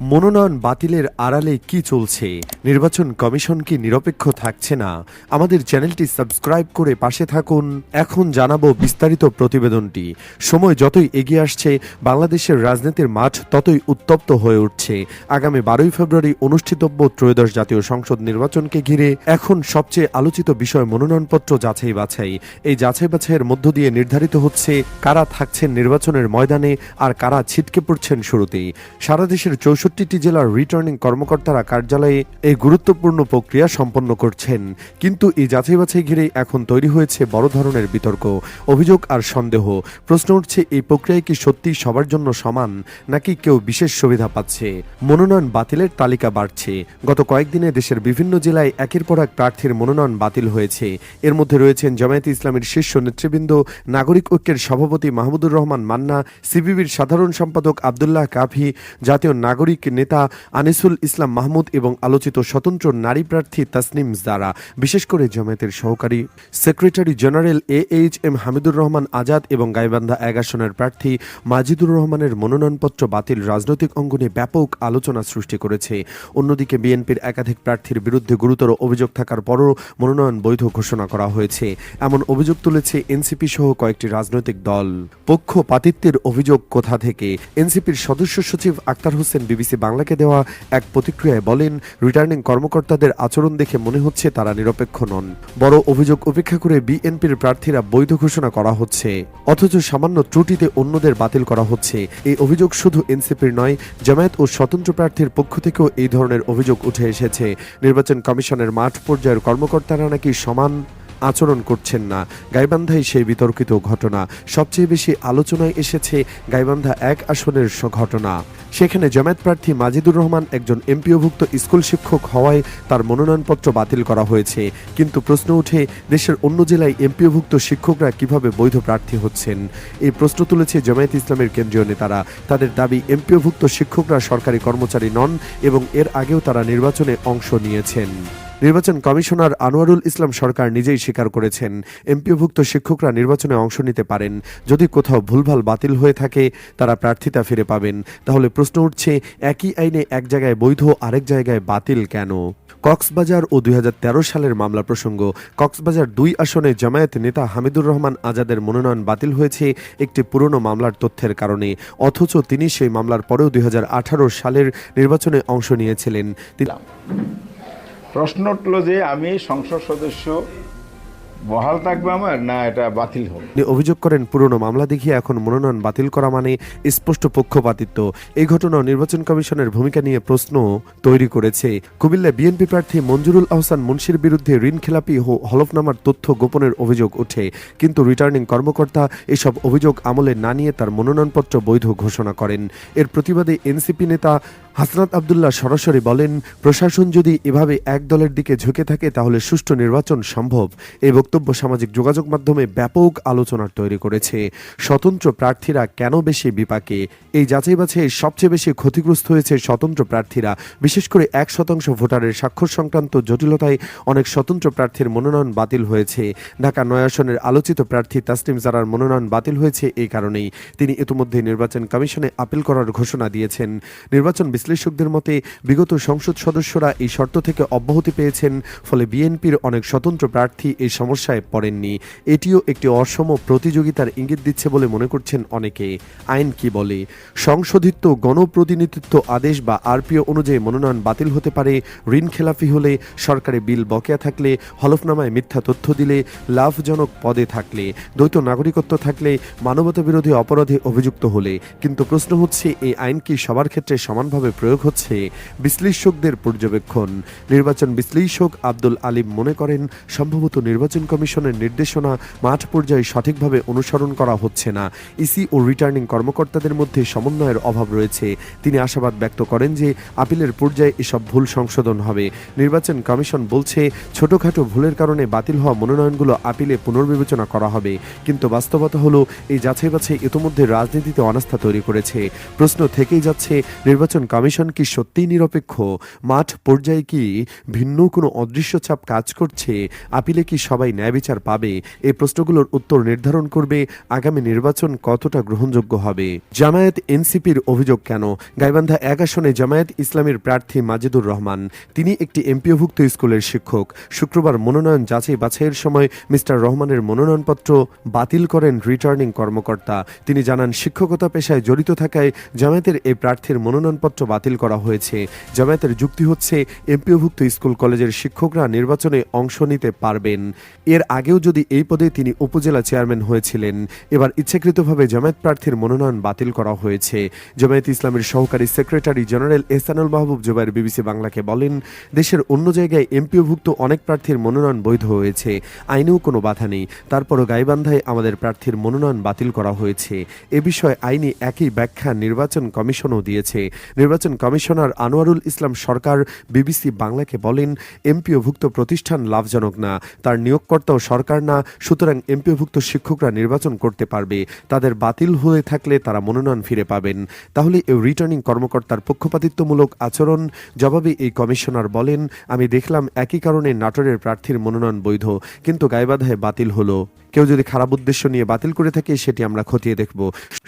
মনোনয়ন বাতিলের আড়ালে কি চলছে? নির্বাচন কমিশন কি নিরপেক্ষ থাকছে না? আমাদের চ্যানেলটি সাবস্ক্রাইব করে পাশে থাকুন। এখন জানাব বিস্তারিত প্রতিবেদনটি। সময় যতই এগিয়ে আসছে, বাংলাদেশের রাজনীতির মাঠ ততই উত্তপ্ত হয়ে উঠছে। আগামী বারোই ফেব্রুয়ারি অনুষ্ঠিতব্য ত্রয়োদশ জাতীয় সংসদ নির্বাচনকে ঘিরে এখন সবচেয়ে আলোচিত বিষয় মনোনয়নপত্র যাচাই বাছাই। এই যাচাই বাছাইয়ের মধ্য দিয়ে নির্ধারিত হচ্ছে কারা থাকছেন নির্বাচনের ময়দানে আর কারা ছিটকে পড়ছেন শুরুতেই। সারা দেশের চৌষট্টিটি জেলার রিটার্নিং কর্মকর্তারা কার্যালয়ে এই গুরুত্বপূর্ণ প্রক্রিয়া সম্পন্ন করছেন। কিন্তু এই যাচাই বাছাই ঘিরে এখন তৈরি হয়েছে বড় ধরনের বিতর্ক, অভিযোগ আর সন্দেহ। প্রশ্ন উঠছে, এই প্রক্রিয়ায় কি সত্যি সবার জন্য সমান, নাকি কেউ বিশেষ সুবিধা পাচ্ছে? মনোনয়ন বাতিলের তালিকা বাড়ছে। গত কয়েকদিনে দেশের বিভিন্ন জেলায় একের পর এক প্রার্থীর মনোনয়ন বাতিল হয়েছে। এর মধ্যে রয়েছেন জামায়াতে ইসলামের শীর্ষ নেতৃবৃন্দ, নাগরিক ঐক্যের সভাপতি মাহমুদুর রহমান মান্না, সিবিবির সাধারণ সম্পাদক আবদুল্লাহ কাফি জাতীয় নাগরিক নেতা আনিসুল ইসলাম মাহমুদ এবং আলোচিত স্বতন্ত্র নারী প্রার্থী তাসনিম জারা, বিশেষ করে জামায়াতের সহকারী secretary general A H M Hamidur Rahman Azad এবং গাইবান্ধা এক আসনের প্রার্থী মাজিদুর রহমানের মনোনয়নপত্র বাতিল রাজনৈতিক অঙ্গনে ব্যাপক আলোচনা সৃষ্টি করেছে। অন্যদিকে বিএনপির একাধিক প্রার্থীর বিরুদ্ধে গুরুতর অভিযোগ থাকার পরও মনোনয়ন বৈধ ঘোষণা করা হয়েছে। এমন অভিযোগ তুলেছে এনসিপি সহ কয়েকটি রাজনৈতিক দল। পক্ষপাতিত্বের অভিযোগ কোথা থেকে? এনসিপির সদস্য সচিব আক্তার হোসেন বিবিসি বাংলাকে দেওয়া এক প্রতিক্রিয়ায় বলেন, রিটার্নিং কর্মকর্তাদের আচরণ দেখে মনে হচ্ছে তারা নিরপেক্ষ নন। বড় অভিযোগ উপেক্ষা করে বিএনপির প্রার্থীরা বৈধ ঘোষণা করা হচ্ছে। অথচ সামান্য ত্রুটিতে অন্যদের বাতিল করা হচ্ছে। এই অভিযোগ শুধু এনসিপির নয়, জামায়াত ও স্বতন্ত্র প্রার্থীর পক্ষ থেকেও এই ধরনের অভিযোগ উঠে এসেছে। নির্বাচন কমিশনের মাঠ পর্যায়ের কর্মকর্তারা নাকি সমান আচরণ করছেন না। গাইবান্ধায় সেই বিতর্কিত ঘটনা। সবচেয়ে বেশি আলোচনায় এসেছে গাইবান্ধা এক আসনের ঘটনা। সেখানে জামায়াত প্রার্থী মাজিদুর রহমান একজন এমপিওভুক্ত স্কুল শিক্ষক হওয়ায় তার মনোনয়নপত্র বাতিল করা হয়েছে। কিন্তু প্রশ্ন উঠে দেশের অন্য জেলায় এমপিওভুক্ত শিক্ষকরা কীভাবে বৈধ প্রার্থী হচ্ছেন? এই প্রশ্ন তুলেছে জামায়াত ইসলামের কেন্দ্রীয় নেতারা। তাদের দাবি, এমপিওভুক্ত শিক্ষকরা সরকারি কর্মচারী নন এবং এর আগেও তারা নির্বাচনে অংশ নিয়েছেন। নির্বাচন কমিশনার আনোয়ারুল ইসলাম সরকার নিজেই স্বীকার করেছেন। এমপিওভুক্ত শিক্ষকরা নির্বাচনে অংশ নিতে পারেন। যদি কোথাও ভুলভাল বাতিল হয়ে থাকে, তারা প্রার্থিতা ফিরে পাবেন। তাহলে প্রশ্ন উঠছে, একই আইনে এক জায়গায় বৈধ আরেক জায়গায় বাতিল কেন? কক্সবাজার ও দুই হাজার তেরো সালের মামলা প্রসঙ্গ, কক্সবাজার দুই আসনে জামায়াত নেতা হামিদুর রহমান আজাদের মনোনয়ন বাতিল হয়েছে একটি পুরনো মামলার তথ্যের কারণে। অথচ তিনি সেই মামলার পরেও দুই হাজার আঠারো সালের নির্বাচনে অংশ নিয়েছিলেন। প্রশ্ন উঠল যে আমি সংসদ সদস্য, বহাল থাকবে আমার না এটা বাতিল হবে? অভিযোগ করেন পুরনো মামলা দেখিয়ে এখন মনোনয়ন বাতিল করা মানে স্পষ্ট পক্ষপাতিত্ব। এই ঘটনা নির্বাচন কমিশনের ভূমিকা নিয়ে প্রশ্ন তৈরি করেছে। কুমিল্লা বিএনপি প্রার্থী মঞ্জুরুল আহসান মুন্সির বিরুদ্ধে ঋণ খেলাপি ও হলফনামার তথ্য গোপনের অভিযোগ ওঠে। কিন্তু রিটার্নিং কর্মকর্তা এসব অভিযোগ আমলে না নিয়ে তার মনোনয়নপত্র বৈধ ঘোষণা করেন। এর প্রতিবাদে এনসিপি নেতা হাসনাত আবদুল্লাহ সরাসরি বলেন, প্রশাসন যদি এভাবে এক দলের দিকে ঝুঁকে থাকে, তাহলে সুষ্ঠু নির্বাচন সম্ভব। এই বক্তব্য সামাজিক যোগাযোগ মাধ্যমে ব্যাপক আলোচনার তৈরি করেছে। স্বতন্ত্র প্রার্থীরা কেন বেশি বিপাকে? এই যাচাই বাছাই সবচেয়ে বেশি ক্ষতিগ্রস্ত হয়েছে স্বতন্ত্র প্রার্থীরা। বিশেষ করে এক শতাংশ ভোটারের স্বাক্ষর সংক্রান্ত জটিলতায় অনেক স্বতন্ত্র প্রার্থীর মনোনয়ন বাতিল হয়েছে। ঢাকা নয় আসনের আলোচিত প্রার্থী তাসলিম জারার মনোনয়ন বাতিল হয়েছে এই কারণেই। তিনি ইতিমধ্যে নির্বাচন কমিশনে আপিল করার ঘোষণা দিয়েছেন। নির্বাচন বিশ্লেষকদের মতে, বিগত সংসদ সদস্যরা এই শর্ত থেকে অব্যাহতি পেয়েছেন, ফলে বিএনপির অনেক স্বতন্ত্র প্রার্থী এই সমস্যায় পড়েননি। এটিও একটি অসম প্রতিযোগিতার ইঙ্গিত দিচ্ছে বলে মনে করছেন অনেকে। আইন কি বলে? সংশোধিত গণপ্রতিনিধিত্ব আদেশ বা আরপিও অনুযায়ী মনোনয়ন বাতিল হতে পারে, ঋণ খেলাফি হলে সরকারি বিল বকেয়া থাকলে, হলফনামায় মিথ্যা তথ্য দিলে লাভজনক পদে থাকলে, দ্বৈত নাগরিকত্ব থাকলে মানবতা বিরোধী অপরাধে অভিযুক্ত হলে। কিন্তু প্রশ্ন হচ্ছে, এই আইন কি সবার ক্ষেত্রে সমানভাবে প্রয়োগ হচ্ছে বিশ্লেষকদের পর্যবেক্ষণ। নির্বাচন বিশ্লেষক আব্দুল আলিম মনে করেন, সম্ভবত নির্বাচন কমিশনের নির্দেশনা মাঠ পর্যায়ে সঠিকভাবে অনুসরণ করা হচ্ছে না। ইসি ও রিটার্নিং কর্মকর্তাদের মধ্যে সমন্বয়ের অভাব রয়েছে। তিনি আশাবাদ ব্যক্ত করেন যে আপিলের পর্যায়ে এসব ভুল সংশোধন হবে। নির্বাচন কমিশন বলছে, ছোটখাটো ভুলের কারণে বাতিল হওয়া মনোনয়নগুলো আপিলে পুনর্বিবেচনা করা হবে। কিন্তু বাস্তবতা হলো, এই যাচাই বাছাই ইতোমধ্যে রাজনীতিতে অনাস্থা তৈরি করেছে। প্রশ্ন থেকেই যাচ্ছে, নির্বাচন কমিশন কমিশন কি সত্যিই নিরপেক্ষ? মাঠ পর্যায়ে কি ভিন্ন কোনো অদৃশ্য চাপ কাজ করছে? আপিলে কি সবাই ন্যায় বিচার পাবে? এই প্রশ্নগুলোর উত্তর নির্ধারণ করবে আগামী নির্বাচন কতটা গ্রহণযোগ্য হবে? জামায়াত এনসিপির অভিযোগ কেন? গাইবান্ধা এক আসনে জামায়াত ইসলামের প্রার্থী মাজেদুর রহমান, তিনি একটি এমপিওভুক্ত স্কুলের শিক্ষক। শুক্রবার মনোনয়ন যাচাই বাছাইয়ের সময় মিস্টার রহমানের মনোনয়নপত্র বাতিল করেন রিটার্নিং কর্মকর্তা। তিনি জানান, শিক্ষকতা পেশায় জড়িত থাকায় জামায়াতের এই প্রার্থীর মনোনয়নপত্র বাতিল করা হয়েছে। জামায়াতের যুক্তি হচ্ছে, এমপিওভুক্ত স্কুল কলেজের শিক্ষকরা নির্বাচনে অংশ নিতে পারবেন। এর আগেও যদি এই পদে তিনি উপজেলা চেয়ারম্যান হয়েছিলেন, এবার ইচ্ছাকৃতভাবে জামায়াত প্রার্থীর মনোনয়ন বাতিল করা হয়েছে। জামায়াত ইসলামের সহকারী secretary general Ehsanul Mahbub Zubair BBC বাংলাকে বলেন, দেশের অন্য জায়গায় এমপিওভুক্ত অনেক প্রার্থীর মনোনয়ন বৈধ হয়েছে। আইনেও কোনো বাধা নেই। তারপরও গাইবান্ধায় আমাদের প্রার্থীর মনোনয়ন বাতিল করা হয়েছে। এ বিষয়ে আইনি একই ব্যাখ্যা নির্বাচন কমিশনও দিয়েছে। নির্বাচন কমিশনার আনোয়ারুল ইসলাম সরকার বিবিসি বাংলাকে বলেন, এমপিওভুক্ত প্রতিষ্ঠান লাভজনক না। তার নিয়োগকর্তাও সরকার না, সুতরাং এমপিওভুক্ত শিক্ষকরা নির্বাচন করতে পারবে। তাদের বাতিল হয়ে থাকলে তারা মনোনয়ন ফিরে পাবেন। তাহলে এই রিটার্নিং কর্মকর্তার পক্ষপাতিত্বমূলক আচরণ? জবাবে এই কমিশনার বলেন, আমি দেখলাম একই কারণে নাটোরের প্রার্থীর মনোনয়ন বৈধ, কিন্তু গাইবাধায় বাতিল হলো। কেউ যদি খারাপ উদ্দেশ্য নিয়ে বাতিল করে থাকে, সেটি আমরা খতিয়ে দেখব।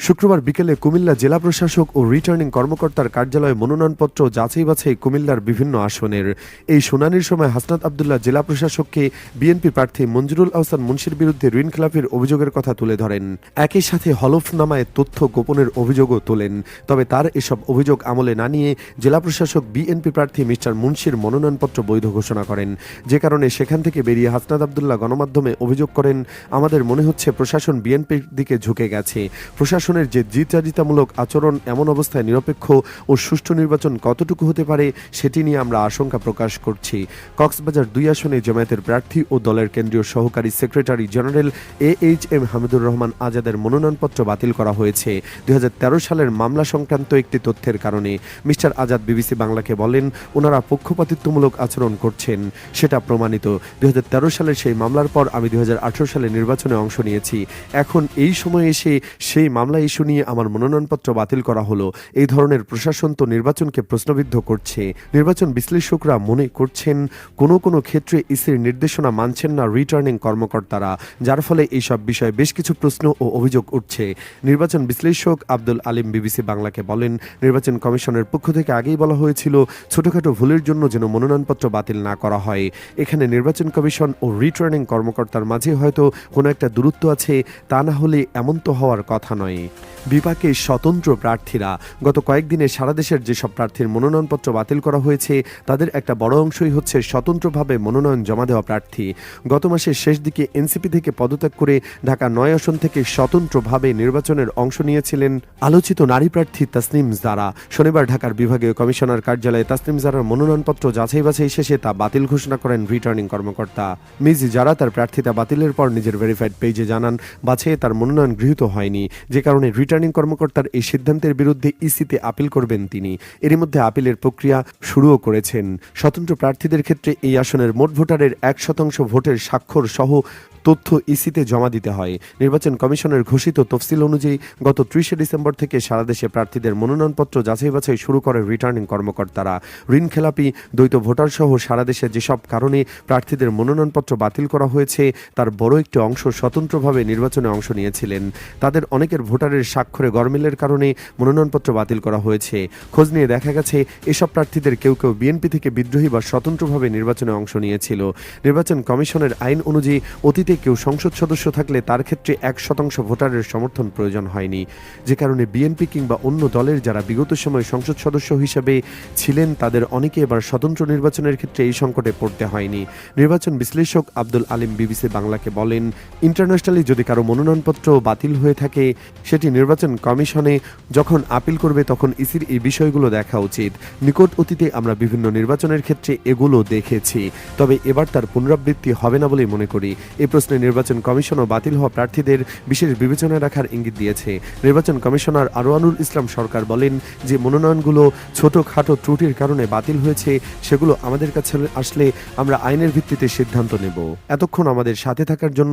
শুক্রবার বিকেলে কুমিল্লা জেলা প্রশাসক ও রিটার্নিং কর্মকর্তার কার্যালয়ে মনোনয়নপত্র যাচাই বাছাই কুমিল্লার বিভিন্ন আসনের। এই শুনানির সময় হাসনাত আবদুল্লাহ জেলা প্রশাসককে বিএনপি প্রার্থী মঞ্জুরুল আহসান মুন্সির বিরুদ্ধে ঋণ খেলাফির অভিযোগের কথা তুলে ধরেন। একই সাথে হলফনামায় তথ্য গোপনের অভিযোগও তোলেন। তবে তার এসব অভিযোগ আমলে না নিয়ে জেলা প্রশাসক বিএনপি প্রার্থী মিস্টার মুন্সির মনোনয়নপত্র বৈধ ঘোষণা করেন। যে কারণে সেখান থেকে বেরিয়ে হাসনাত আবদুল্লাহ গণমাধ্যমে অভিযোগ করেন আমাদের মনে হচ্ছে প্রশাসন বিএনপির দিকে ঝুঁকে গেছে। প্রশাসনের যে জিতাজিতামূলক আচরণ এমন অবস্থায় নিরপেক্ষ ও সুষ্ঠু নির্বাচন কতটুকু হতে পারে, সেটি নিয়ে আমরা আশঙ্কা প্রকাশ করছি। কক্সবাজার দুই আসনে জামায়াতের প্রার্থী ও দলের কেন্দ্রীয় সহকারী secretary general A H M Hamidur Rahman আজাদের মনোনয়নপত্র বাতিল করা হয়েছে। দুই হাজার তেরো সালের মামলা সংক্রান্ত একটি তথ্যের কারণে মিস্টার আজাদ বিবিসি বাংলাকে বলেন, ওনারা পক্ষপাতিত্বমূলক আচরণ করছেন। সেটা প্রমাণিত। দুই হাজার তেরো সালের সেই মামলার পর আমি দুই হাজার আঠারো সালে নির্বাচনে অংশ নিয়েছি। এখন এই সময়ে এসে সেই মামলা ইস্যু নিয়ে আমার মনোনয়নপত্র বাতিল করা হলো। এই ধরনের প্রশাসন তো নির্বাচনকে প্রশ্নবিদ্ধ করছে। নির্বাচন বিশ্লেষকরা মনে করছেন কোনো কোনো ক্ষেত্রে ইসির নির্দেশনা মানছেন না রিটার্নিং কর্মকর্তারা, যার ফলে এইসব বিষয়ে বেশ কিছু প্রশ্ন ও অভিযোগ উঠছে। নির্বাচন বিশ্লেষক আব্দুল আলিম বিবিসি বাংলাকে বলেন, নির্বাচন কমিশনের পক্ষ থেকে আগেই বলা হয়েছিল, ছোটখাটো ভুলের জন্য যেন মনোনয়নপত্র বাতিল না করা হয়। এখানে নির্বাচন কমিশন ও রিটার্নিং কর্মকর্তার মাঝে হয়তো কোনো একটা দূরত্ব আছে, তা না হলে এমন তো হওয়ার কথা নয়। বিপাকে স্বতন্ত্র প্রার্থীরা, গত কয়েকদিনে সারা দেশের যেসব প্রার্থীর মনোনয়নপত্র বাতিল করা হয়েছে, তাদের একটা বড় অংশই হচ্ছে স্বতন্ত্রভাবে মনোনয়ন জমা দেওয়া প্রার্থী। গত মাসের শেষ দিকে এনসিপি থেকে পদত্যাগ করে ঢাকা নয় আসন থেকে স্বতন্ত্রভাবে নির্বাচনের অংশ নিয়েছিলেন আলোচিত নারী প্রার্থী তাসনিম জারা। শনিবার ঢাকার বিভাগীয় কমিশনার কার্যালয়ে তাসনিম জারার মনোনয়নপত্র যাচাই বাছাই শেষে তা বাতিল ঘোষণা করেন রিটার্নিং কর্মকর্তা। মিজ জারা তার প্রার্থিতা বাতিলের পর নিজের ভেরিফাইড পেজে জানান, বাছাইয়ে তার মনোনয়ন গৃহীত হয়নি। যে কারণে রিটার্নিং কর্মকর্তার এই সিদ্ধান্তের বিরুদ্ধে ইসিতে আপিল করবেন তিনি। এরই মধ্যে আপিলের প্রক্রিয়া শুরুও করেছেন। স্বতন্ত্র প্রার্থীদের ক্ষেত্রে এই আসনের মোট ভোটারের এক শতাংশ ভোটের স্বাক্ষর সহ তথ্য ইসিতে জমা দিতে হয়। নির্বাচন কমিশনের ঘোষিত তফসিল অনুযায়ী গত ত্রিশে ডিসেম্বর থেকে সারা দেশে প্রার্থীদের মনোনয়নপত্র যাচাই বাছাই শুরু করে রিটার্নিং কর্মকর্তারা। ঋণ খেলাপি দ্বৈত ভোটার সহ সারা দেশে যেসব কারণে প্রার্থীদের মনোনয়নপত্র বাতিল করা হয়েছে, তার বড় একটি অংশ স্বতন্ত্রভাবে নির্বাচনে অংশ নিয়েছিলেন। তাদের অনেকের ভোটারের স্বাক্ষরে গরমিলের কারণে মনোনয়নপত্র বাতিল করা হয়েছে। খোঁজ নিয়ে দেখা গেছে, এসব প্রার্থীদের কেউ কেউ বিএনপি থেকে বিদ্রোহী বা স্বতন্ত্রভাবে নির্বাচনে অংশ নিয়েছিল। নির্বাচন কমিশনের আইন অনুযায়ী অতীতে কেউ সংসদ সদস্য থাকলে তার ক্ষেত্রে এক শতাংশ ভোটারের সমর্থন প্রয়োজন হয়নি। যে কারণে বিএনপি কিংবা অন্য দলের যারা বিগত সময় সংসদ সদস্য হিসেবে ছিলেন, তাদের অনেকে এবার স্বতন্ত্র নির্বাচনের ক্ষেত্রে এই সংকটে পড়তে হয়নি। নির্বাচন বিশ্লেষক আব্দুল আলিম বিবিসি বাংলাকে বলেন ইন্টারন্যাশনালি যদি কারও মনোনয়নপত্র বাতিল হয়ে থাকে, সেটি নির্বাচন কমিশনে যখন আপিল করবে তখন ইসির এই বিষয়গুলো দেখা উচিত। নিকট অতীতে আমরা বিভিন্ন নির্বাচনের ক্ষেত্রে এগুলো দেখেছি। তবে এবার তার পুনরাবৃত্তি হবে না বলে মনে করি। এ প্রশ্নে নির্বাচন কমিশনও বাতিল হওয়া প্রার্থীদের বিশেষ বিবেচনায় রাখার ইঙ্গিত দিয়েছে। নির্বাচন কমিশনার আরওয়ানুল ইসলাম সরকার বলেন যে, মনোনয়নগুলো ছোটখাটো ত্রুটির কারণে বাতিল হয়েছে, সেগুলো আমাদের কাছে আসলে আমরা আইনের ভিত্তিতে সিদ্ধান্ত নেব। এতক্ষণ আমাদের সাথে থাকার জন্য